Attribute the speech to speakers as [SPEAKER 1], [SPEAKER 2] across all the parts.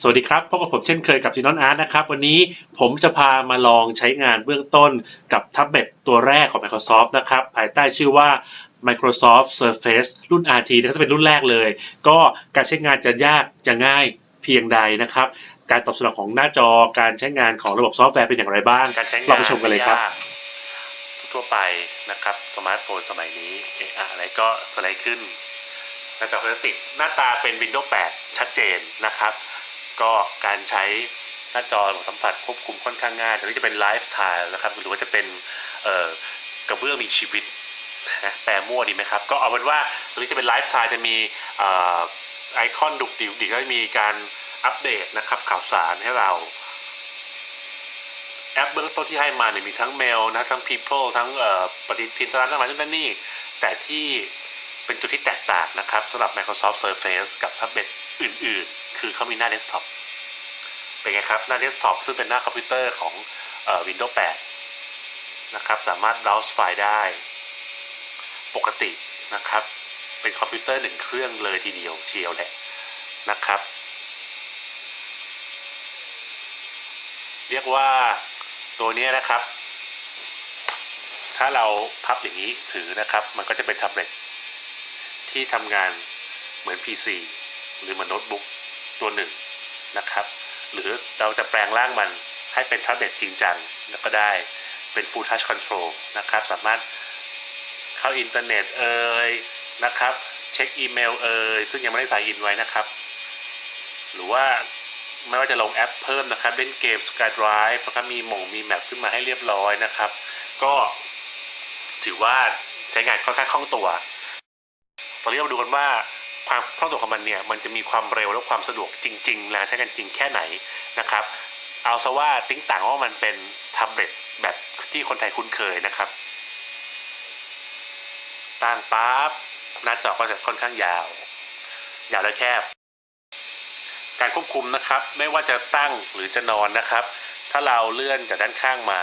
[SPEAKER 1] สวัสดีครับพบกับผมเช่นเคยกับจีนอนอาร์ตนะครับ วันนี้ผมจะพามาลองใช้งานเบื้องต้นกับแท็บเล็ตตัวแรกของ Microsoft นะครับ ภายใต้ชื่อว่า Microsoft Surface รุ่น RT นะครับจะเป็นรุ่นแรกเลย ก็การใช้งานจะยากจะง่ายเพียงใดนะครับ การตอบสนองของหน้าจอการใช้งานของระบบซอฟต์แวร์เป็นอย่างไรบ้าง
[SPEAKER 2] การใช้งาน
[SPEAKER 1] เราไปชมกันเลยครับ
[SPEAKER 2] ไม่ากทั่วๆไปนะครับสมาร์ทโฟนสมัยนี้เอะอะอะไรก็สไลด์ขึ้นหน้าจอพลาสติกหน้าตาเป็น Windows 8 ชัดเจนนะครับ ก็การใช้หน้าจอสัมผัสควบคุมค่อนข้างง่ายตัวนี้จะเป็นไลฟ์ i ท e นะครับหรือว่าจะเป็นกระเบื้องมีชีวิตแปลมั่วดีไหมครับ ก็เอาเป็นว่าตัวนี้จะเป็นไลฟ์ i ท e จะมีอไอคอนดุกดิกดิก็จะมีการอัปเดตนะครับข่าวสารให้เรา แอปเบื้องต้นที่ให้มาเนี่ยมีทั้งเมลนะทั้ง People ทั้งปฏิทินสารทั้งหลายนั่นนี่ แต่ที่เป็นจุดที่แตกต่างนะครับสำหรับ Microsoft Surface กับแท็บเล็ตอื่น ๆ คือเขามีหน้าเดสก์ท็อปเป็นไงครับ หน้าเดสก์ท็อปซึ่งเป็นหน้าคอมพิวเตอร์ของเอ่อ Windows 8 นะครับ สามารถ browse ไฟล์ได้ ปกตินะครับ เป็นคอมพิวเตอร์หนึ่งเครื่องเลยทีเดียวเชียวแหละนะครับ เรียกว่าตัวนี้นะครับ ถ้าเราพับอย่างนี้ถือนะครับ มันก็จะเป็นแท็บเล็ตที่ทำงานเหมือน PC หรือเหมือนโน้ตบุ๊ก ตัวหนึ่งนะครับ หรือเราจะแปลงร่างมันให้เป็นแท็บเล็ตจริงจังแล้วก็ได้เป็น Full Touch Control นะครับ สามารถเข้าอินเทอร์เน็ตเอ่ยนะครับ เช็คอีเมลเอ่ยซึ่งยังไม่ได้ใส่อินไว้นะครับ หรือว่าไม่ว่าจะลงแอปเพิ่มนะครับ เล่นเกม SkyDrive นะครับมีหม่งมีแมปขึ้นมาให้เรียบร้อยนะครับ ก็ถือว่าใช้งานค่อนข้างคล่องตัว ตอนนี้เรามาดูกันว่า ความคล่องตัวของมันเนี่ยมันจะมีความเร็วและความสะดวกจริง ๆ แล้วใช้งานจริงแค่ไหนนะครับเอาซะว่าติ้งต่างว่ามันเป็นแท็บเล็ตแบบที่คนไทยคุ้นเคยนะครับตั้งปั๊บหน้าจอก็จะค่อนข้างยาว ยาวและแคบ การควบคุมนะครับ ไม่ว่าจะตั้งหรือจะนอนนะครับ ถ้าเราเลื่อนจากด้านข้างมา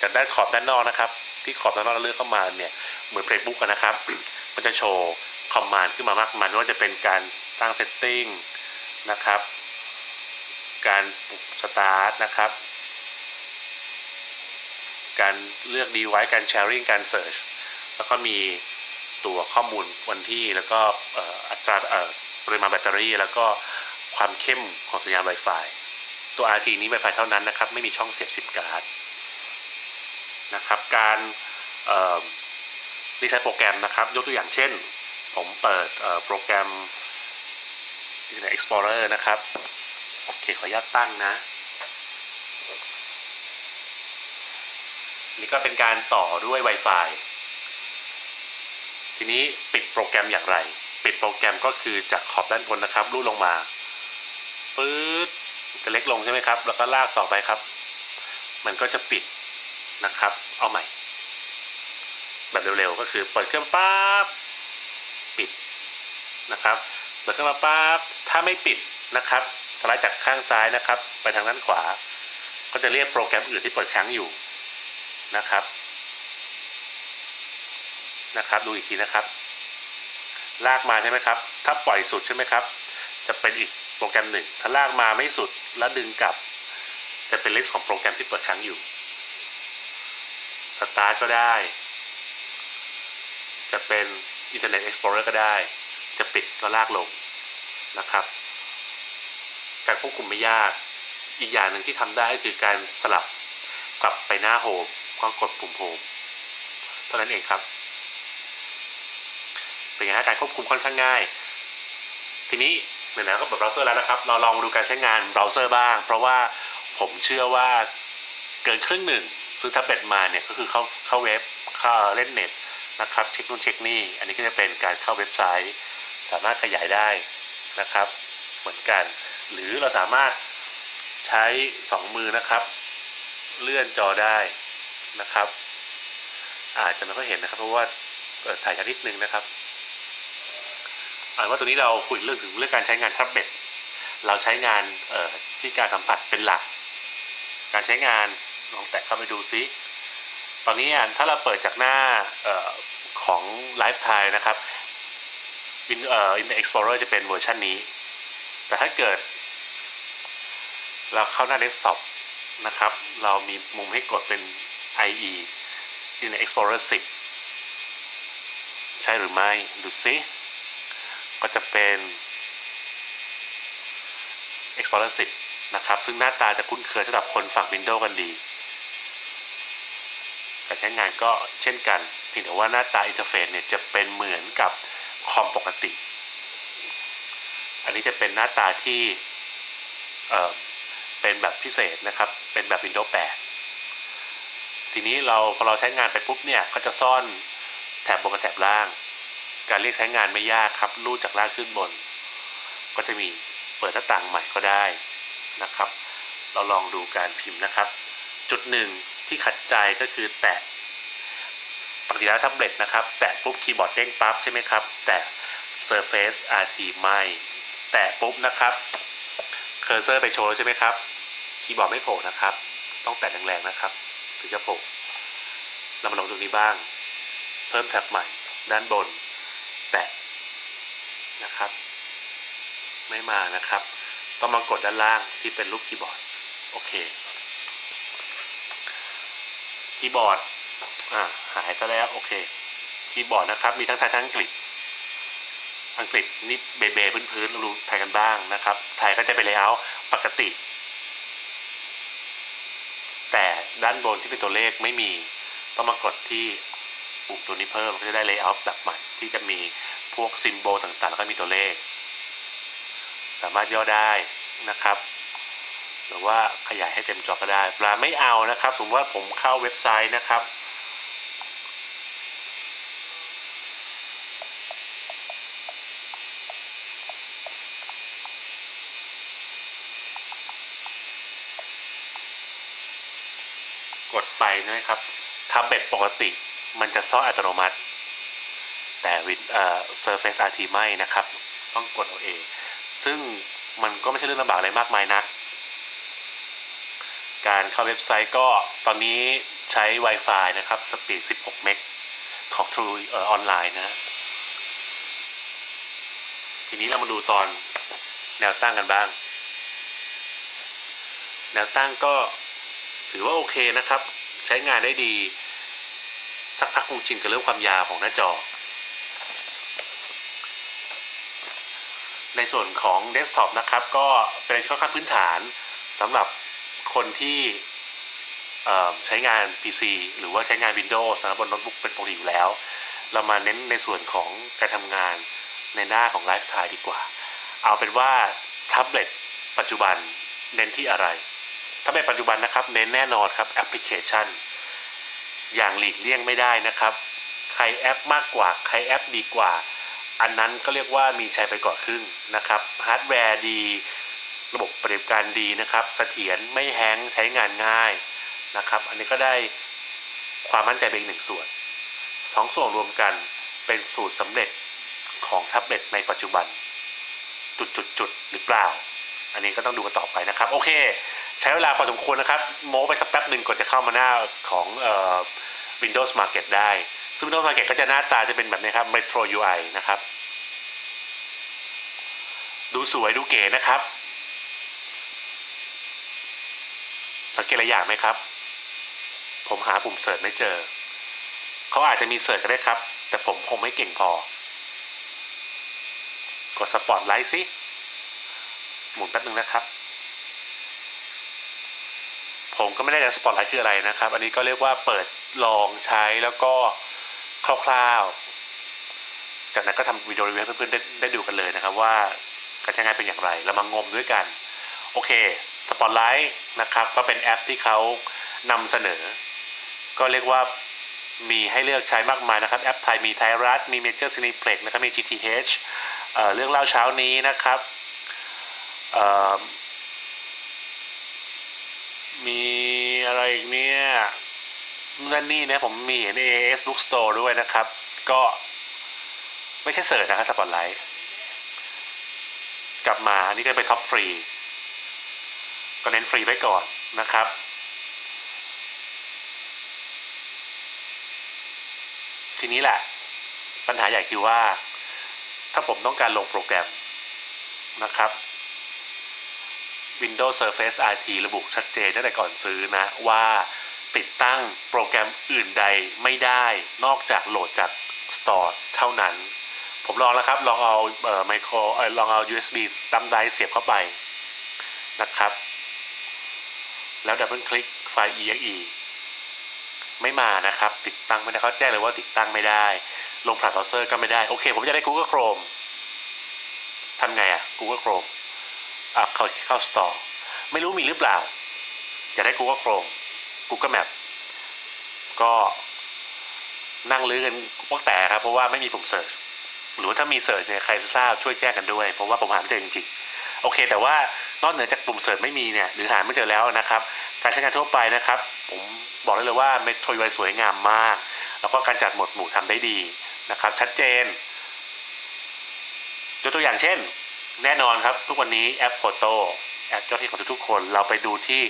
[SPEAKER 2] จากด้านขอบด้านนอกนะครับ ที่ขอบด้านนอกเราเลื่อนเข้ามาเนี่ยเหมือน Playbook อะนะครับ มันจะโชว์ คอมมานด์ขึ้นมามากมายไม่ว่าจะเป็นการตั้งเซตติ้งนะครับ การปลุกสตาร์ทนะครับ การเลือกดีไว้การแชร์ i n g การเสิร์ชแล้วก็มีตัวข้อมูลวันที่แล้วก็อัตราเอ่อปริมาณแบตเตอรี่ แล้วก็ความเข้มของสัญญาณ Wi-Fi ตัว RT นี้ Wi-Fi เท่านั้นนะครับ ไม่มีช่องเสียบซิมการ์ดนะครับ การรีใช้โปรแกรมนะครับ ยกตัวอย่างเช่น ผมเปิดโปรแกรม Internet Explorer นะครับ โอเค ขออนุญาตตั้งนะ นี่ก็เป็นการต่อด้วย Wi-Fi ทีนี้ปิดโปรแกรมอย่างไร ปิดโปรแกรมก็คือจากขอบด้านบนนะครับรูดลงมาปื๊ดจะเล็กลงใช่ไหมครับ แล้วก็ลากต่อไปครับ มันก็จะปิดนะครับ เอาใหม่ แบบเร็วๆ ก็คือเปิดเครื่องปั๊บ นะครับเปิดเครื่องมาปั๊บถ้าไม่ปิดนะครับสไลด์จากข้างซ้ายนะครับ ไปทางด้านขวา ก็จะเรียกโปรแกรมอื่นที่เปิดค้างอยู่นะครับนะครับดูอีกทีนะครับ ลากมาใช่ไหมครับ ถ้าปล่อยสุดใช่ไหมครับ จะเป็นอีกโปรแกรมหนึ่ง ถ้าลากมาไม่สุดแล้วดึงกลับ จะเป็นลิสต์ของโปรแกรมที่เปิดค้างอยู่สตาร์ทก็ได้ จะเป็น Internet Explorer ก็ได้ จะปิดก็ลากลงนะครับ การควบคุมไม่ยาก อีกอย่างหนึ่งที่ทำได้ก็คือการสลับกลับไปหน้าโฮมก็กดปุ่มโฮมเท่านั้นเองครับ เป็นไงฮะการควบคุมค่อนข้างง่าย ทีนี้ไหนๆก็เปิดเบราว์เซอร์แล้วนะครับ เราลองดูการใช้งานเบราว์เซอร์บ้าง เพราะว่าผมเชื่อว่าเกินครึ่งหนึ่งซื้อแท็บเล็ตมาเนี่ยก็คือเข้าเข้าเว็บเข้าเล่นเน็ตนะครับเช็คนู่นเช็คนี่ อันนี้ก็จะเป็นการเข้าเว็บไซต์ สามารถขยายได้นะครับ เหมือนกัน หรือเราสามารถใช้สองมือนะครับ เลื่อนจอได้นะครับ อาจจะไม่ค่อยเห็นนะครับเพราะว่าถ่ายช้านิดนึงนะครับอ่านว่าตัวนี้เราคุยเรื่องถึงเรื่องการใช้งานท็บเล็ตเราใช้งานที่การสัมผัสเป็นหลัก การใช้งานลองแตะเข้าไปดูซิตอนนี้ถ้าเราเปิดจากหน้าออของ Lifetime นะครับ Win เอ่อ Internet Explorer จะเป็นเวอร์ชันนี้ แต่ถ้าเกิด เราเข้าหน้าเดสก์ท็อปนะครับ เรามีมุมให้กดเป็น IE Internet Explorer 10 ใช่หรือไม่ ดูซิ ก็จะเป็น Explorer 10 นะครับ ซึ่งหน้าตาจะคุ้นเคยสำหรับคนฝั่ง Windows กันดีการใช้งานก็เช่นกันเพียงแต่ว่าหน้าตาอินเทอร์เฟซเนี่ยจะเป็นเหมือนกับ คอมปกติ อันนี้จะเป็นหน้าตาที่เเป็นแบบพิเศษนะครับ เป็นแบบ Windows 8 ทีนี้เราพอเราใช้งานไปปุ๊บเนี่ยก็จะซ่อนแถบบนกับแถบล่าง การเรียกใช้งานไม่ยากครับลูดจากล่างขึ้นบน ก็จะมีเปิดหน้าต่างใหม่ก็ได้นะครับ เราลองดูการพิมพ์นะครับ จุดหนึ่งที่ขัดใจก็คือแตะ ปกติแล้วแท็บเล็ตนะครับ แตะปุ๊บคีย์บอร์ดเด้งปั๊บใช่ไหมครับ แต่ Surface RT ไม่ แตะปุ๊บนะครับ เคอร์เซอร์ไปโชว์ใช่ไหมครับ คีย์บอร์ดไม่โผล่นะครับ ต้องแตะแรงๆนะครับ ถึงจะโผล่ เรามาลองตรงนี้บ้าง เพิ่มแท็บใหม่ ด้านบน แตะนะครับ ไม่มานะครับ ต้องมากดด้านล่างที่เป็นรูปคีย์บอร์ด โอเค คีย์บอร์ด อ่าหายซะแล้วโอเคคีย์บอร์ดนะครับ มีทั้งไทยทั้งอังกฤษ อังกฤษนี่เบเบพื้นๆเราดูไทยกันบ้างนะครับ ไทยก็จะเป็นเลเยอร์ปกติ แต่ด้านบนที่เป็นตัวเลขไม่มีต้องมากดที่ปุ่มตัวนี้เพิ่มก็จะได้เลเยอร์แบบใหม่ที่จะมีพวกซิมโบลต่างๆ แล้วก็มีตัวเลข สามารถย่อได้นะครับ หรือว่าขยายให้เต็มจอก็ได้เวลาไม่เอานะครับ สมมติว่าผมเข้าเว็บไซต์นะครับ นะครับทำแบบปกติมันจะซ่อนอัตโนมัติ แต่วินเอ่อ Surface RT ไม่นะครับ ต้องกดเอาเอง ซึ่งมันก็ไม่ใช่เรื่องลำบากอะไรมากมายนัก การเข้าเว็บไซต์ก็ตอนนี้ใช้ Wi-Fi นะครับสปีด 16 เมกของ True เอ่อออนไลน์นะ ทีนี้เรามาดูตอนแนวตั้งกันบ้าง แนวตั้งก็ถือว่าโอเคนะครับ ใช้งานได้ดี สักพักคงชินกับเรื่องความยาวของหน้าจอ ในส่วนของเดสก์ท็อปนะครับ ก็เป็นอะไรที่ค่อนข้างพื้นฐานสำหรับคนที่ใช้งาน PC หรือว่าใช้งาน Windows สำหรับบนโน้ตบุ๊กเป็นปกติอยู่แล้ว เรามาเน้นในส่วนของการทำงานในหน้าของไลฟ์สไตล์ดีกว่า เอาเป็นว่าแท็บเล็ตปัจจุบันเน้นที่อะไร แท็บเล็ตปัจจุบันนะครับเน้นแน่นอนครับแอปพลิเคชัน อย่างหลีกเลี่ยงไม่ได้นะครับ ใครแอปมากกว่า ใครแอปดีกว่า อันนั้นก็เรียกว่ามีชัยไปก่อนครึ่งนะครับฮาร์ดแวร์ดี ระบบปฏิบัติการดีนะครับเสถียรไม่แฮงก์ใช้งานง่ายนะครับ อันนี้ก็ได้ความมั่นใจเป็นอีกหนึ่งส่วนสองส่วนรวมกันเป็นสูตรสำเร็จของแท็บเล็ตในปัจจุบัน จุดๆๆหรือเปล่า อันนี้ก็ต้องดูกันต่อไปนะครับ โอเค ใช้เวลาพอสมควรนะครับ โม้ไปสักแป๊บหนึ่งก่อนจะเข้ามาหน้าของเอ่อ Windows Market ได้ ซึ่ง Windows Market ก็จะหน้าตาจะเป็นแบบนี้ครับ Metro UI นะครับ ดูสวยดูเก๋นะครับ สังเกตอะไรอย่างไหมครับ ผมหาปุ่มเสิร์ชไม่เจอ เขาอาจจะมีเสิร์ชก็ได้ครับ แต่ผมคงไม่เก่งพอกดสปอร์ตไลท์สิ หมุนแป๊บนึงนะครับ ผมก็ไม่ได้สปอตไลท์คืออะไรนะครับ อันนี้ก็เรียกว่าเปิดลองใช้แล้วก็คร่าวๆ จากนั้นก็ทำวิดีโอรีวิวให้เพื่อนๆได้ได้ดูกันเลยนะครับ ว่าการใช้งานเป็นอย่างไรเรามางมด้วยกัน โอเค Spotlight นะครับ ก็เป็นแอปที่เขานำเสนอ ก็เรียกว่ามีให้เลือกใช้มากมายนะครับ แอปไทยมีไทยรัฐ มี Major Cineplex นะครับ มี GTH เอ่อเรื่องเล่าเช้านี้นะครับ มีอะไรอีกเนี่ยนั่นนี่นะผมมีเห็น AS Bookstore ด้วยนะครับ ก็ไม่ใช่เสิร์ชนะครับ Spotlight กลับมาอันนี่ก็เป็นท็อปฟรี ก็เน้นฟรีไว้ก่อนนะครับทีนี้แหละ ปัญหาใหญ่คือว่า ถ้าผมต้องการลงโปรแกรมนะครับ Windows Surface RT ระบุชัดเจนตั้งแต่ก่อนซื้อนะว่าติดตั้งโปรแกรมอื่นใดไม่ได้นอกจากโหลดจาก Store เท่านั้น ผมลองแล้วครับ ลองเอาเอ่อไมโครเอ่อลองเอา USB ดัมไดเสียบเข้าไปนะครับ แล้วดับเบิลคลิกไฟล์ exe ไม่มานะครับ ติดตั้งไม่ได้เขาแจ้งเลยว่าติดตั้งไม่ได้ ลงผ่านเบราว์เซอร์ก็ไม่ได้ โอเค ผมจะได้ Google Chrome ทำไงอะ Google Chrome อะเข้าเข้า Store ไม่รู้มีหรือเปล่า จะได้ Google Chrome Google Map ก็นั่งลื้อกันพวกแต่ครับ เพราะว่าไม่มีปุ่มเสิร์ชหรือว่าถ้ามีเสิร์ชเนี่ยใครทราบช่วยแจ้งกันด้วย เพราะว่าผมหาไม่เจอจริงๆ โอเค แต่ว่านอกเหนือจากปุ่มเสิร์ชไม่มีเนี่ยหรือหาไม่เจอแล้วนะครับ การใช้งานทั่วไปนะครับ ผมบอกได้เลยว่าเมโทรยสวยงามมาก แล้วก็การจัดหมวดหมู่ทำได้ดีนะครับ ชัดเจนยกตัวอย่างเช่น แน่นอนครับ ทุกวันนี้แอปโฟโต้แอปยอดฮิตของทุกๆคน เราไปดูที่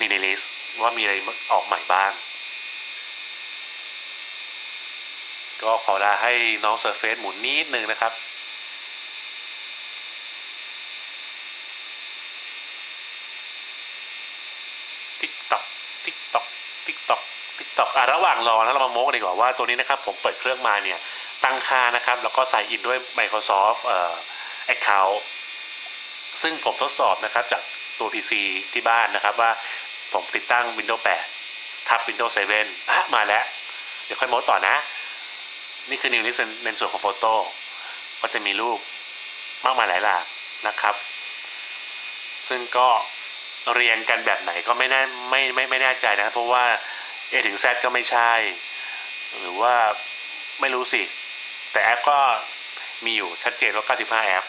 [SPEAKER 2] นินิลิสว่ามีอะไรออกใหม่บ้าง ก็ขอลาให้น้องเซอร์เฟซหมุนนิดนึงนะครับติ๊กต็อกติ๊กต็อกติ๊กต็อกติ๊กต็อกอะระหว่างรอนะเรามาโม้กันดีกว่าว่าตัวนี้นะครับ ผมเปิดเครื่องมาเนี่ย ตั้งค่านะครับ แล้วก็ใส่อินด้วย Microsoft เอ่อ Account ซึ่งผมทดสอบนะครับจากตัว PC ที่บ้านนะครับว่าผมติดตั้ง Windows 8 ทับ Windows 7อะมาแล้ว เดี๋ยวค่อยโม้ต่อนะ นี่คือนิวลิสในส่วนของโฟโต้ก็จะมีรูปมากมายหลายหลากนะครับ ซึ่งก็เรียงกันแบบไหนก็ไม่แน่ไม่ไม่ไม่แน่ใจนะครับเพราะว่า A ถึง Z ก็ไม่ใช่ หรือว่าไม่รู้สิ แต่แอปก็ มีอยู่ชัดเจนว่า 95 แอป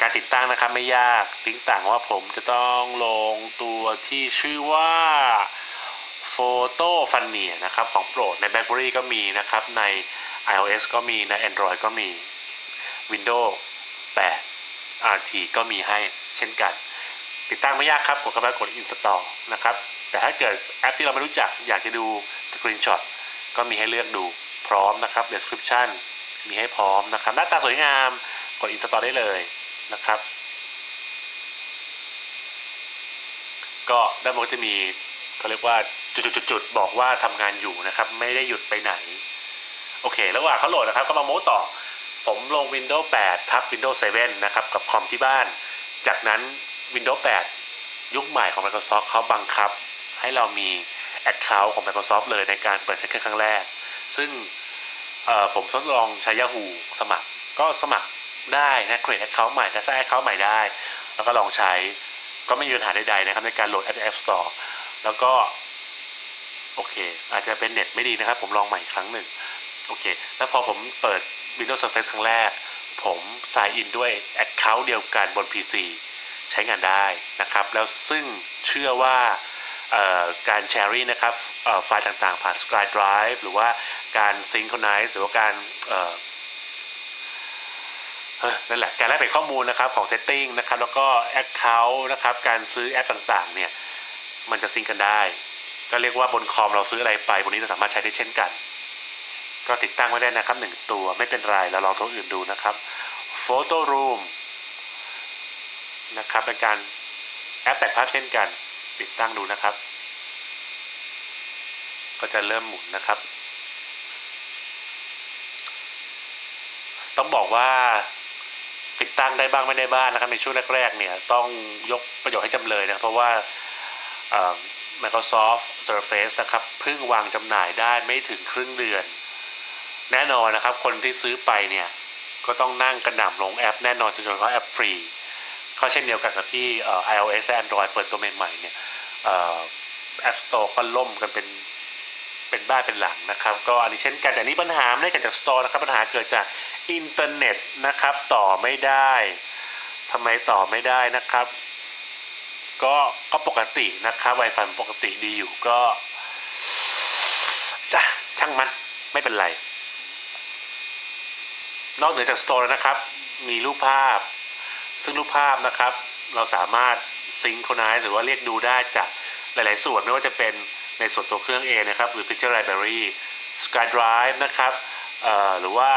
[SPEAKER 2] การติดตั้งนะครับไม่ยากติ้งต่างว่าผมจะต้องลงตัวที่ชื่อว่า Photo f u n n i นะครับของโปรดใน BlackBerry ก็มีนะครับ ใน iOS ก็มีใน Android ก็มี Windows 8 RT ก็มีให้เช่นกัน ติดตั้งไม่ยากครับกดเข้าไปกด install นะครับ แต่ถ้าเกิดแอปที่เราไม่รู้จักอยากจะดู screenshot ก็มีให้เลือกดูพร้อมนะครับ description มีให้พร้อมนะครับ หน้าตาสวยงามกด install ได้เลยนะครับ ก็ด้านบนก็จะมีเขาเรียกว่าจุดๆๆบอกว่าทำงานอยู่นะครับ ไม่ได้หยุดไปไหน โอเค ระหว่างเขาโหลดนะครับ ก็มาโม้ต่อ ผมลง Windows 8 ทับ Windows 7 นะครับ กับคอมที่บ้าน จากนั้น Windows 8 ยุคใหม่ของ Microsoft เขาบังคับ ให้เรามี Account ของ Microsoft เลยในการเปิดใช้เครื่องครั้งแรก ซึ่ง เอ่อผมทดลองใช้ Yahoo สมัครก็สมัครได้นะ create account ใหม่แต่สร้าง account ใหม่ได้ แล้วก็ลองใช้ก็ไม่มีปัญหาใดๆนะครับในการโหลด App App Store แล้วก็ โอเค อาจจะเป็นเน็ตไม่ดีนะครับ ผมลองใหม่อีกครั้งหนึ่ง โอเค แล้วพอผมเปิด Windows Surface ครั้งแรก ผม sign in ด้วย Account เดียวกันบน PC ใช้งานได้นะครับ แล้วซึ่งเชื่อว่า การแชร์ g นะครับไฟล์ต่างๆ ผ่าน SkyDrive หรือว่าการ Synchronize หรือว่าการนั่นแหละการแลกเปลี่ยนข้อมูลนะครับของ Setting นะครับแล้วก็ Account นะครับการซื้อแอปต่างๆเนี่ยมันจะซิงกันได้ ก็เรียกว่าบนคอมเราซื้ออะไรไป บนนี้เราสามารถใช้ได้เช่นกัน ก็ติดตั้งไว้ได้นะครับหนึ่งตัวไม่เป็นไรเราลองตัวอื่นดูนะครับ Photo Room นะครับเป็นการแอปแต่งภาพเช่นกัน ติดตั้งดูนะครับ ก็จะเริ่มหมุนนะครับ ต้องบอกว่าติดตั้งได้บ้างไม่ได้บ้างนะครับในช่วงแรกๆเนี่ยต้องยกประโยชน์ให้จำเลยนะเพราะว่า Microsoft Surface นะครับเพิ่งวางจำหน่ายได้ไม่ถึงครึ่งเดือน แน่นอนนะครับ คนที่ซื้อไปเนี่ย ก็ต้องนั่งกระหน่ำลงแอปแน่นอนจนเฉพาะแอปฟรี ก็เช่นเดียวกันกับที่ iOS และ Android เปิดตัวใหม่ๆเนี่ยเอ่อ App Store ก็ล่มกันเป็นเป็นบ้านเป็นหลังนะครับ ก็อันนี้เช่นกันแต่นนี้ปัญหาไม่ได้เกิดจาก Store นะครับ ปัญหาเกิดจากอินเทอร์เน็ตนะครับ ต่อไม่ได้ทำไมต่อไม่ได้นะครับ ก็ก็ปกตินะครับ Wi-Fi ปกติดีอยู่ก็จ้ะช่างมันไม่เป็นไร นอกเหนือจาก Store แล้วนะครับ มีรูปภาพ ซึ่งรูปภาพนะครับ เราสามารถซิงค์ r o n i z e หรือว่าเรียกดูได้จากหลาย ๆ ส่วนไม่ว่าจะเป็นในส่วนตัวเครื่องเองนะครับ หรือ Picture Library SkyDrive นะครับหรือว่า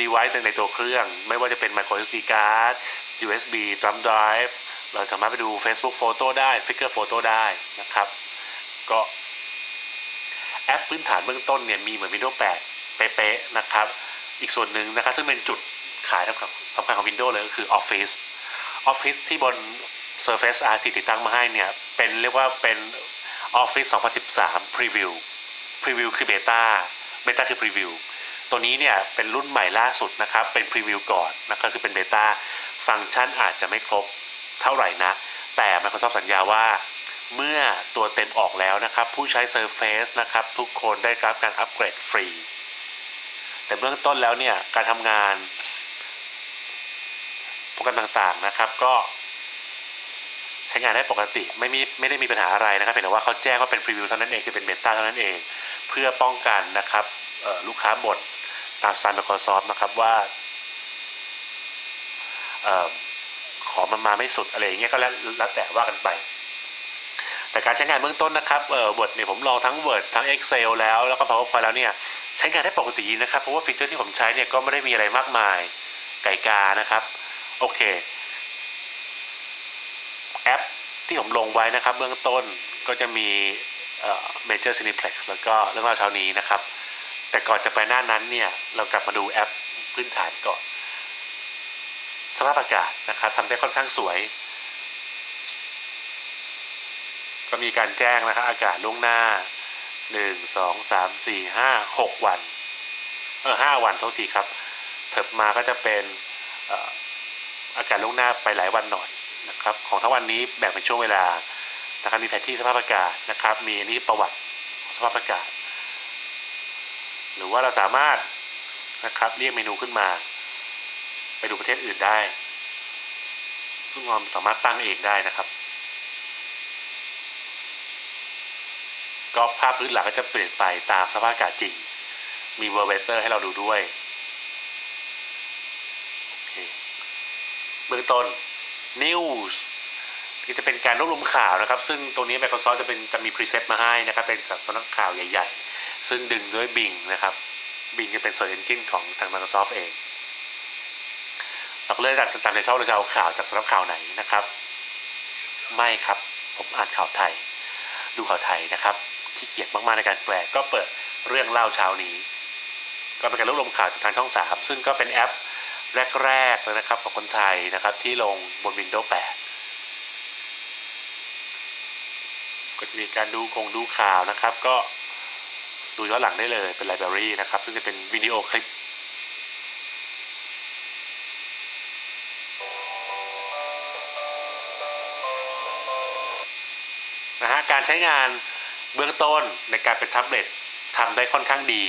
[SPEAKER 2] device ในตัวเครื่อง ไม่ว่าจะเป็น micro SD card USB thumb drive เราสามารถไปดู Facebook Photo ได้ Figure Photo ได้นะครับ ก็แอปพื้นฐานเบื้องต้นเนี่ยมีเหมือน Windows 8 เป๊ะๆนะครับ อีกส่วนหนึ่งนะครับ ซึ่งเป็นจุด ขายสำคัญสำคัญของ Windows เลยก็คือ Office Office ที่บน Surface RT ติดตั้งมาให้เนี่ย เป็นเรียกว่าเป็น Office 2013 Preview Preview คือ Beta Beta คือ Preview ตัวนี้เนี่ย เป็นรุ่นใหม่ล่าสุดนะครับ เป็น Preview ก่อนนะครับคือเป็น Beta ฟังก์ชันอาจจะไม่ครบเท่าไหร่นะ แต่ Microsoft สัญญาว่าเมื่อตัวเต็มออกแล้วนะครับ ผู้ใช้ Surface นะครับ ทุกคนได้รับการอัปเกรดฟรี แต่เบื้องต้นแล้วเนี่ย การทำงาน โปรแกรมต่างๆนะครับ ก็ใช้งานได้ปกติไม่มีไม่ได้มีปัญหาอะไรนะครับเพียงแต่ว่าเขาแจ้งว่าเป็นพรีวิวเท่านั้นเองคือเป็นเบต้าเท่านั้นเอง เพื่อป้องกันนะครับลูกค้าบ่นตามสไตล์ Microsoft นะครับว่าออขอมันมาไม่สุดอะไรอย่างเงี้ยก็แล้วแต่ว่ากันไป แต่การใช้งานเบื้องต้นนะครับเอ่อ Word เนี่ยผมลองทั้ง Word ทั้ง Excel แล้วแล้วก็ PowerPoint แล้วเนี่ยใช้งานได้ปกตินะครับ เพราะว่าฟีเจอร์ที่ผมใช้เนี่ยก็ไม่ได้มีอะไรมากมายไก่กานะครับ โอเค แอปที่ผมลงไว้นะครับ เบื้องต้นก็จะมีเอ่อ Major Cineplex แล้วก็เรื่องราวเช้านี้นะครับ แต่ก่อนจะไปหน้านั้นเนี่ย เรากลับมาดูแอปพื้นฐานก่อน สภาพอากาศนะครับทำได้ค่อนข้างสวย ก็มีการแจ้งนะครับอากาศล่วงหน้าหนึ่งสองสามสี่ห้าหกวัน เออห้าวันเท่าทีครับ เถิบมาก็จะเป็นเอากาศล่วงหน้าไปหลายวันหน่อยนะครับของทั้งวันนี้แบ่งเป็นช่วงเวลานะครับมีแผนที่สภาพอากาศนะครับ มีอันนี้ประวัติของสภาพอากาศ หรือว่าเราสามารถนะครับเรียกเมนูขึ้นมา ไปดูประเทศอื่นได้ ซึ่งเราสามารถตั้งเองได้นะครับ ก็ภาพพื้นหลังก็จะเปลี่ยนไปตามสภาพอากาศจริง มีเวอร์เวเตอร์ให้เราดูด้วย โอเค เบื้องต้น News ที่จะเป็นการรวบรวมข่าวนะครับ ซึ่งตรงนี้ Microsoft จะเป็นจะมีพรีเซตมาให้นะครับ เป็นจากสำนักข่าวใหญ่ ๆ ซึ่งดึงด้วย Bing นะครับ Bing จะเป็น Search Engine ของทาง Microsoft เอง เราก็เลือกจากตามในช่องเราจะเอาข่าวจากสำนักข่าวไหนนะครับ ไม่ครับ ผมอ่านข่าวไทย ดูข่าวไทยนะครับขี้เกียจมากๆในการแปลก็เปิดเรื่องเล่าเช้านี้ ก็เป็นการรวบรวมข่าวจากทางช่อง3ซึ่งก็เป็นแอป แรกๆเลยนะครับของคนไทยนะครับที่ลงบน Windows 8 ก็จะมีการดูคงดูข่าวนะครับ ก็ดูย้อนหลังได้เลยเป็นไลบรารีนะครับ ซึ่งจะเป็นวิดีโอคลิปนะฮะการใช้งานเบื้องต้นในการเป็นแท็บเล็ตทำได้ค่อนข้างดี